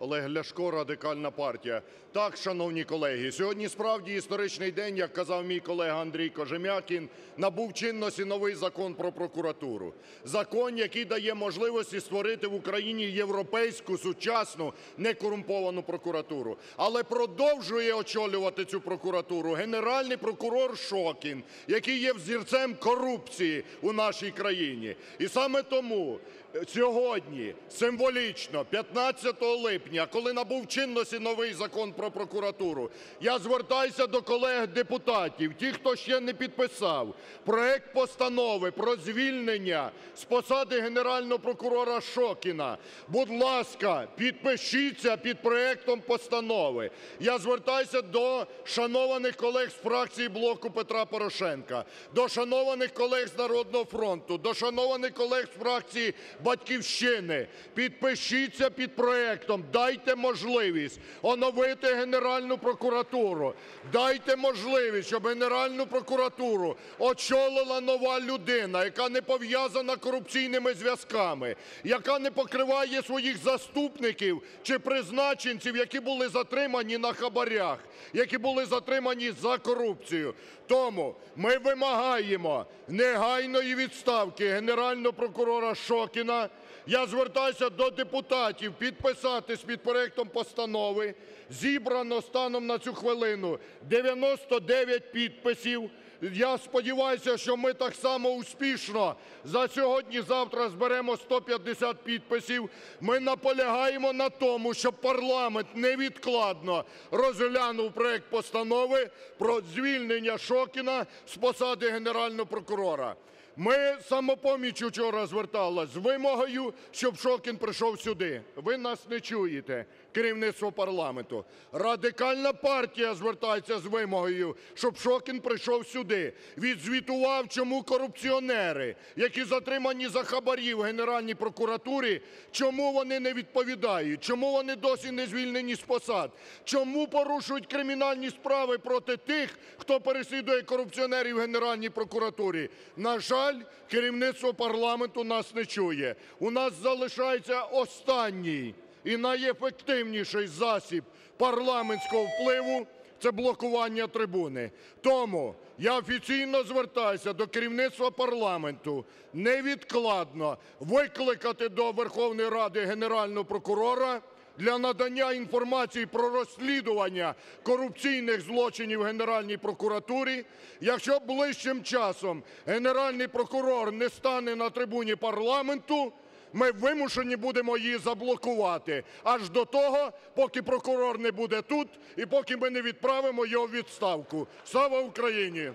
Олег Ляшко, Радикальна партія. Так, шановні колеги, сьогодні справді історичний день, як казав мій колега Андрій Кожем'якін, набув чинності новий Закон про прокуратуру. Закон, який дає можливості створити в Україні європейську, сучасну, некорумповану прокуратуру. Але продовжує очолювати цю прокуратуру Генеральний прокурор Шокін, який є взірцем корупції у нашій країні. І саме тому сьогодні символічно, 15 липня, коли набув чинності новий Закон про прокуратуру, я звертаюся до колег-депутатів, ті, хто ще не підписав проект постанови про звільнення з посади Генерального прокурора Шокіна. Будь ласка, підпишіться під проектом постанови. Я звертаюся до шанованих колег з фракції "Блоку Петра Порошенка", до шанованих колег з "Народного фронту", до шанованих колег з фракції "Батьківщини". Підпишіться під проектом, дайте можливість оновити Генеральну прокуратуру, дайте можливість, щоб Генеральну прокуратуру очолила нова людина, яка не пов'язана корупційними зв'язками, яка не покриває своїх заступників чи призначенців, які були затримані на хабарах, які були затримані за корупцію. Тому ми вимагаємо негайної відставки Генерального прокурора Шокіна. Я звертаюся до депутатів підписатись під проектом постанови. Зібрано станом на цю хвилину 99 підписів. Я сподіваюся, що ми так само успішно за сьогодні-завтра зберемо 150 підписів. Ми наполягаємо на тому, щоб парламент невідкладно розглянув проект постанови про звільнення Шокіна з посади Генерального прокурора. Ми з "Самопоміччю" вчора звертались з вимогою, щоб Шокін прийшов сюди. Ви нас не чуєте, керівництво парламенту. Радикальна партія звертається з вимогою, щоб Шокін прийшов сюди, відзвітував, чому корупціонери, які затримані за хабарі в Генеральній прокуратурі, чому вони не відповідають, чому вони досі не звільнені з посад, чому порушують кримінальні справи проти тих, хто переслідує корупціонерів в Генеральній прокуратурі. На жаль, керівництво парламенту нас не чує. У нас залишається останній і найефективніший засіб парламентського впливу – це блокування трибуни. Тому я офіційно звертаюся до керівництва парламенту невідкладно викликати до Верховної Ради Генерального прокурора для надання інформації про розслідування корупційних злочинів в Генеральній прокуратурі. Якщо ближчим часом Генеральний прокурор не стане на трибуні парламенту, ми вимушені будемо її заблокувати аж до того, поки прокурор не буде тут і поки ми не відправимо його у відставку. Слава Україні!